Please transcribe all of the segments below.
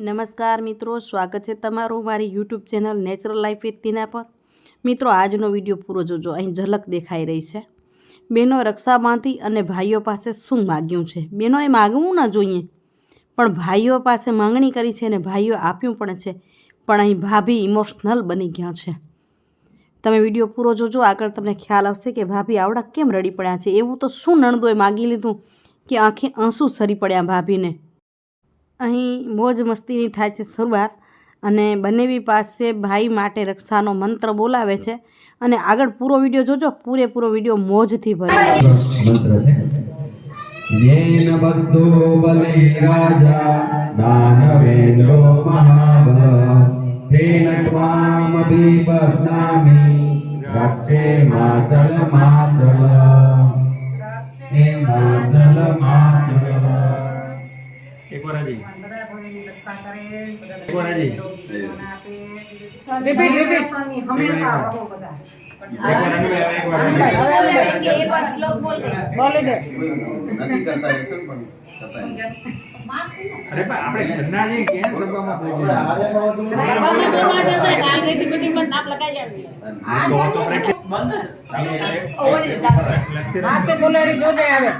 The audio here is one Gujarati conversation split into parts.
નમસ્કાર મિત્રો, સ્વાગત છે તમારું મારી YouTube channel natural life with Tina પર. મિત્રો, આજનો વીડિયો પૂરો જોજો, અહીં ઝલક દેખાઈ રહી છે. બેનો રક્ષા બાંધી અને ભાઈઓ પાસે શું માગ્યું છે? બેનોએ માગવું ન જોઈએ, પણ ભાઈઓ પાસે માંગણી કરી છે અને ભાઈઓ આપ્યું પણ છે, પણ અહીં ભાભી ઇમોશનલ બની ગયા છે. તમે વીડિયો પૂરો જોજો, આગળ તમને ખ્યાલ આવશે કે ભાભી આવડા કેમ રડી પડ્યા છે. એવું તો શું નણદોએ માગી લીધું કે આંખે આંસુ સરી પડ્યા ભાભીને? અહીં મોજ મસ્તીની થાય છે શરૂઆત અને બંનેવી પાસે ભાઈ માટે રક્ષાનો મંત્ર બોલાવે છે. અને આગળ પૂરો વીડિયો જોજો પૂરેપૂરો વીડિયો મોજથી ભરે. મંત્ર છે. વાર હજી રિપીટ રિપીટ હંમેશા રહો બધા એક વાર અનુભવ, એક વાર અનુભવ. બોલી દે નથી કરતા વ્યસન પણ કરતા નહીં. અરે પણ આપણે ઘરના જે ક્યાં સભામાં પહોંચી આ તો તો practice. હાસ્ય બોલેરી જોજે આવે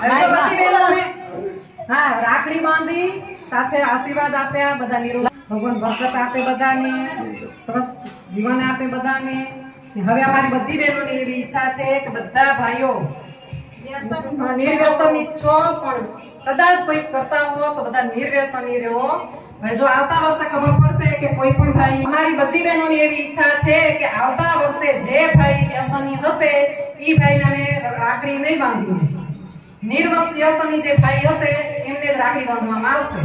હવે તો બધી બહેનોને, હા રાખડી બાંધી સાથે આશીર્વાદ આપ્યા બધા નિરોગ. ભગવાન બરકત આપે બધાને સ્વસ્થ જીવન આપે બધાને. હવે અમારી બધી બહેનોની એવી ઈચ્છા છે કે બધા ભાઈઓ નિર્વ્યસની છો પણ કદાચ કોઈ કરતા હો તો બધા નિર્વ્યસની રહો. જો આવતા વર્ષે ખબર પડશે કે કોઈ પણ ભાઈ અમારી બધી બહેનોની એવી ઈચ્છા છે કે આવતા વર્ષે જે ભાઈ વ્યસની હશે એ ભાઈને અમે રાખડી નહીં બાંધીએ. નિર્વસ વ્યસની જે ભાઈ હશે એમને જ રાખડી બાંધવામાં આવશે.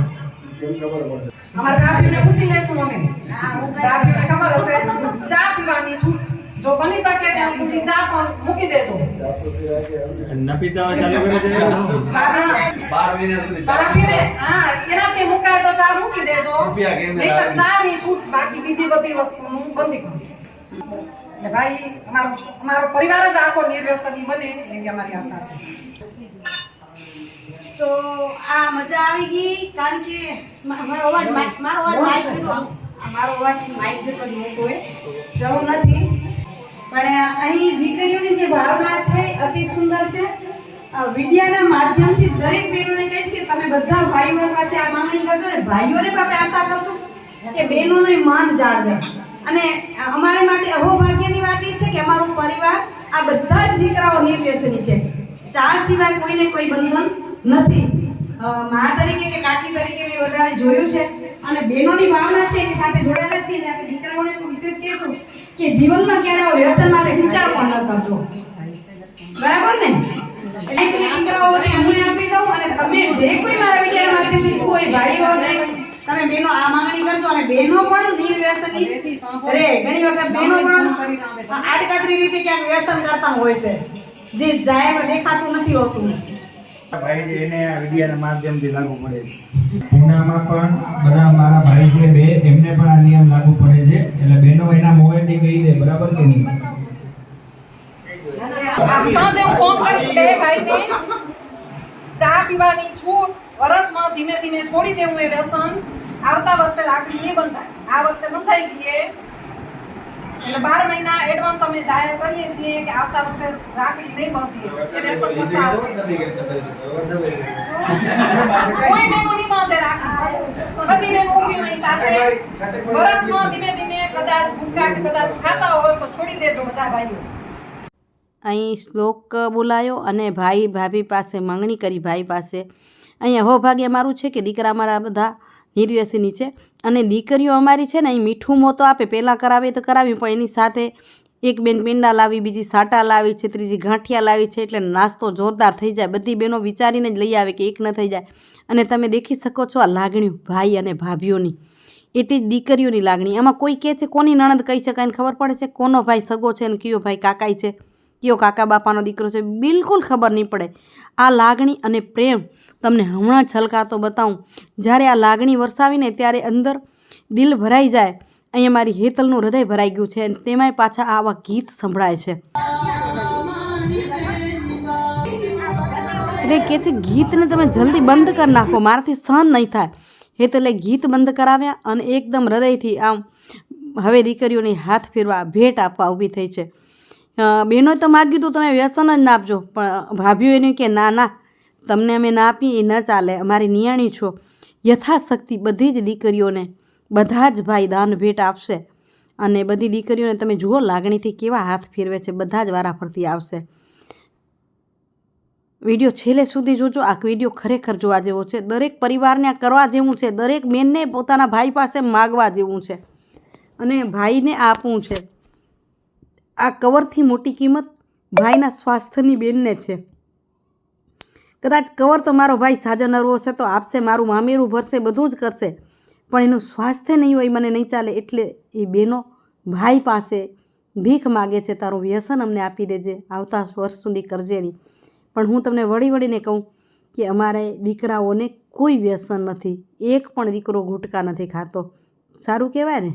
અમારા કાપીને પૂછી લેશું અમે. કાપીને ખબર હશે. ચા પીવાની છૂટ જો બની શકે ત્યાં સુધી ચા પણ મૂકી દેજો. ન પીતા ચાલુ કરે છે. 12 મહિના સુધી ચા પીવે? હા, એનાથી મુકાય તો ચા મૂકી દેજો. રૂપિયા કેમ નહીંતર લાવી? ચાની છૂટ. બાકી બીજી બધી વસ્તુનું બંધી કરો. ભાઈ અમારો અમારો પરિવાર જ આખો નિર્વ્યસની બને એવી અમારી આશા છે. તો આ મજા આવી ગઈ, કારણ કે મારો અવાજ મારો અવાજ માઇક જેટલો મારો અવાજ માઇક જેટલો જ મોટો હોય જરૂર નથી. પણ અહીં દીકરીઓની જે ભાવના છે, અતિ સુંદર છે વિદ્યાના માધ્યમથી દરેક બહેનોને કહીશ કે તમે બધા ભાઈઓ પાસે આ માંગણી કરજો ને ભાઈઓને પણ આપણે આશા કરશું કે બહેનોને માન જાળવે. અને અમારે માટે અહોભાગ્યની વાત એ છે કે અમારો પરિવાર આ બધા જ દીકરાઓ નિર્વ્યસની છે. ચા સિવાય કોઈને કોઈ બંધન નથી. મા તરીકે કે કાકી તરીકે મેં વધારે જોયું છે. અને બહેનોની ભાવના છે એની સાથે જોડાયેલા છે ને આપણે દીકરાઓને તો વિશેષ કહેશું કે જીવનમાં ક્યારે વ્યસન માટે વિચાર પણ ન કરજો. બરાબર ને? એટલે દીકરાઓ હું આપી દઉં અને તમે જે કોઈ મારા વિચાર માધ્યમથી કોઈ ભાઈ હોય તમે બહેનો આ માંગણી કરજો અને બહેનો પણ નિર્વ્યસની રે ઘણી વખત બહેનો પણ આડકાતરી રીતે ક્યાંક વ્યસન કરતા હોય છે. જે જાહેરમાં દેખાતું નથી હોતું. ભાઈ એને વિડિયાના માધ્યમથી લાગુ પડે છે. પૂનામાં પણ બધા મારા ભાઈ છે બે એમને પણ આ નિયમ લાગુ પડે છે. એટલે બહેનો એના મોંએથી કહી દે બરાબર કે નહીં? સાંજે હું ફોન કરીશ બે ભાઈને. ચા પીવાની છૂટ વરસમાં ધીમે ધીમે છોડી દેવું એ વ્યસન. આવતા વર્ષે લાકડી નહીં બંધાય. આ વર્ષે બંધાઈ ગઈ. એટલે બાર મહિના એડવાન્સ અમે જાહેર કરીએ છીએ કે આવતા વર્ષે રાખડી નહીં બાંધીએ કોઈ બહેનો નહીં બાંધે રાખડી. બધી બહેનો ઊભી હોય સાથે. વર્ષમાં ધીમે ધીમે કદાચ ભૂખા કે કદાચ ખાતા હોય તો છોડી દેજો બધા ભાઈઓ. અહીં શ્લોક બોલાયો અને ભાઈ ભાભી પાસે માંગણી કરી, ભાઈ પાસે. અહીંયા હોભાગ્ય મારું છે કે દીકરા મારા બધા? નિર્વ્યસની છે અને દીકરીઓ અમારી છે ને, અહીં મીઠું મોં તો આપે, પહેલાં કરાવે તો કરાવી પણ એની સાથે એક બેન પેંડા લાવી, બીજી સાટા લાવી છે, ત્રીજી ગાંઠિયા લાવી છે, એટલે નાસ્તો જોરદાર થઈ જાય. બધી બહેનો વિચારીને જ લઈ આવે કે એક ન થઈ જાય. અને તમે દેખી શકો છો આ લાગણી ભાઈ અને ભાભીઓની. એટલી જ દીકરીઓની લાગણી. આમાં કોઈ કહે છે, કોની નણંદ કહી શકાય ખબર પડે છે? કોનો ભાઈ સગો છે ને કયો ભાઈ કાકાઈ છે? કયો કાકા બાપાનો દીકરો છે, બિલકુલ ખબર નહીં પડે. આ લાગણી અને પ્રેમ તમને હમણાં છલકાતો બતાવું. જ્યારે આ લાગણી વરસાવીને ત્યારે અંદર દિલ ભરાઈ જાય, અહીંયા મારી હેતલનું હૃદય ભરાઈ ગયું છે અને તેમાંય પાછા આવા ગીત સંભળાય છે. એટલે કે છે, ગીતને તમે જલ્દી બંધ કરી નાખો, મારાથી સહન નહીં થાય. હેતલે ગીત બંધ કરાવ્યા અને એકદમ હૃદયથી આમ હવે દીકરીઓની હાથ ફેરવા ભેટ આપવા ઊભી થઈ છે. અ, બહેનોએ તો માગ્યું તો તમે વ્યસન જ ના આપજો પણ ભાભીઓ એને કે ના ના તમને અમે ના આપીએ એ ન ચાલે અમારી નિયાણી છો. યથાશક્તિ બધી જ દીકરીઓને બધા જ ભાઈ દાન ભેટ આપશે અને બધી દીકરીઓને તમે જુઓ લાગણીથી કેવા હાથ ફેરવે છે બધા જ વારાફરતી આવશે. વીડિયો છેલ્લે સુધી જોજો આ વીડિયો ખરેખર જોવા જેવો છે. દરેક પરિવારને આ કરવા જેવું છે દરેક બેનને પોતાના ભાઈ પાસે માગવા જેવું છે. અને ભાઈને આપવું છે. આ કવરથી મોટી કિંમત ભાઈના સ્વાસ્થ્યની બેનને છે. કદાચ કવર તો મારો ભાઈ સાજો નરવો છે તો આપશે, મારું મામેરું ભરશે, બધું જ કરશે. પણ એનું સ્વાસ્થ્ય નહીં હોય, મને નહીં ચાલે એટલે એ બેનો ભાઈ પાસે ભીખ માગે છે, તારું વ્યસન અમને આપી દેજે, આવતા વર્ષ સુધી કરજે નહીં. પણ હું તમને વળી વળીને કહું કે અમારે દીકરાઓને કોઈ વ્યસન નથી, એક પણ દીકરો ગુટકા નથી ખાતો. સારું કહેવાય ને?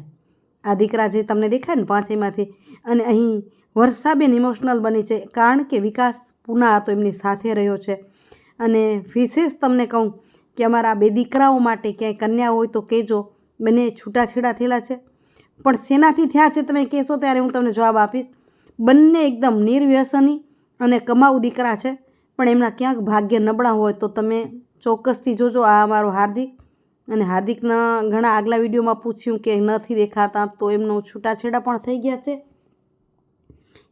આ દીકરા જે તમને દેખાય ને પાંચેયમાંથી, અને અહીં વર્ષાબેન ઇમોશનલ બની છે, કારણ કે વિકાસ પુના તો એમની સાથે રહ્યો છે. અને વિશેષ તમને કહું કે અમારા બે દીકરાઓ માટે ક્યાંય કન્યા હોય તો કહેજો, બંને છૂટાછેડા થયેલા છે. પણ શેનાથી થયા છે તમે કહેશો ત્યારે હું તમને જવાબ આપીશ. બંને એકદમ નિર્વ્યસની અને કમાઉ દીકરા છે, પણ એમના ક્યાંક ભાગ્ય નબળા હોય તો તમે ચોક્કસથી જોજો આ અમારો હાર્દિક. અને હાર્દિકના ઘણા આગલા વિડીયોમાં પૂછ્યું કે નથી દેખાતા તો એમનો છૂટાછેડા પણ થઈ ગયા છે.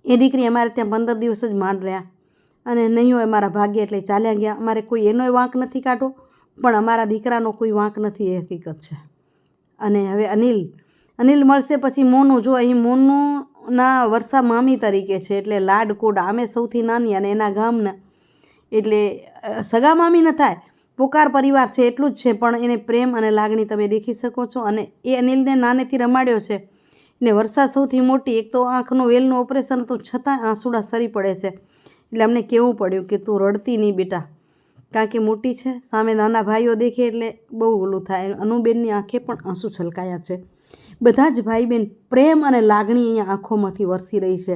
એ દીકરી અમારે ત્યાં પંદર દિવસ જ માંડ રહ્યા. અને નહીં હોય મારા ભાગ્ય એટલે ચાલ્યા ગયા. અમારે કોઈ એનોય વાંક નથી કાઢો, પણ અમારા દીકરાનો કોઈ વાંક નથી એ હકીકત છે. અને હવે અનિલ અનિલ મળશે પછી મોનું. જો અહીં મોનુંના વર્ષા મામી તરીકે છે એટલે લાડકોડ આમે સૌથી નાની અને એના ગામના, એટલે સગા મામી ન થાય. પોકાર પરિવાર છે, એટલું જ છે, પણ એને પ્રેમ અને લાગણી તમે દેખી શકો છો અને એ અનિલને નાનેથી રમાડ્યો છે. ને વરસાદ સૌથી મોટી, એક તો આંખનું વેલનું ઓપરેશન હતું, છતાં આંસુડા સરી પડે છે. એટલે અમને કહેવું પડ્યું કે તું રડતી નહીં બેટા. કારણ કે મોટી છે, સામે નાના ભાઈઓ દેખે એટલે બહુ ઓલું થાય. અનુબેનની આંખે પણ આંસુ છલકાયા છે. બધા જ ભાઈ બહેન પ્રેમ અને લાગણી અહીંયા આંખોમાંથી વરસી રહી છે.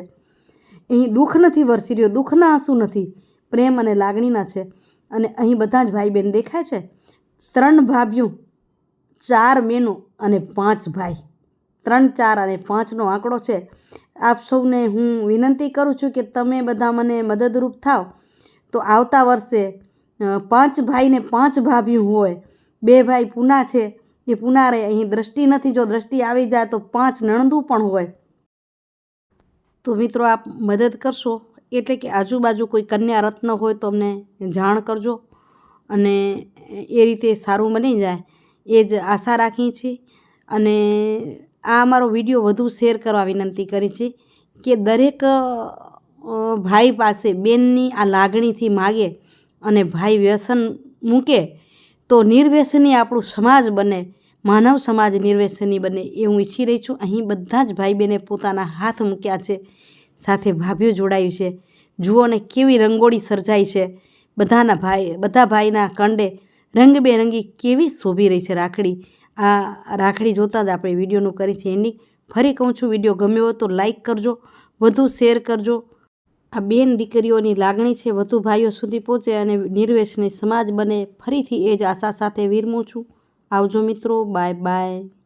અહીં દુઃખ નથી વરસી રહ્યો, દુઃખના આંસુ નથી. પ્રેમ અને લાગણીના છે. અને અહીં બધા જ ભાઈ બહેન દેખાય છે? ત્રણ ભાભીઓ, ચાર મેનો અને પાંચ ભાઈ. ત્રણ, ચાર અને પાંચનો આંકડો છે. આપ સૌને હું વિનંતી કરું છું કે તમે બધા મને મદદરૂપ થાવ. તો આવતા વર્ષે પાંચ ભાઈને પાંચ ભાભીઓ હોય, બે ભાઈ પૂના છે, એ પૂના રહે અહીં દ્રષ્ટિ નથી. જો દ્રષ્ટિ આવી જાય તો પાંચ નણંદું પણ હોય. તો મિત્રો, આપ મદદ કરશો? એટલે કે આજુબાજુ કોઈ કન્યા રત્ન હોય તો અમને જાણ કરજો. અને એ રીતે સારું બની જાય. એ જ આશા રાખી છીએ. અને આ અમારો વીડિયો વધુ શેર કરવા વિનંતી કરી છે કે દરેક ભાઈ પાસે બેનની આ લાગણીથી માગે અને ભાઈ વ્યસન મૂકે તો નિર્વ્યસની આપણું સમાજ બને, માનવ સમાજ નિર્વ્યસની બને એ હું ઈચ્છી રહી છું. અહીં બધા જ ભાઈ બહેને પોતાના હાથ મૂક્યા છે. સાથે ભાભીઓ જોડાયું છે. જુઓ ને કેવી રંગોળી સર્જાઈ છે. બધાના ભાઈ, બધા ભાઈના કંડે રંગબેરંગી કેવી શોભી રહી છે રાખડી. આ રાખડી જોતાં જ આપણે વિડીયોનું કરી છે એની ફરી કહું છું, વીડિયો ગમ્યો હોય તો લાઇક કરજો, વધુ શેર કરજો. આ બેન દીકરીઓની લાગણી છે, વધુ ભાઈઓ સુધી પહોંચે અને નિર્વેશની સમાજ બને. ફરીથી એ જ આશા સાથે વિરમું છું. આવજો મિત્રો, બાય બાય.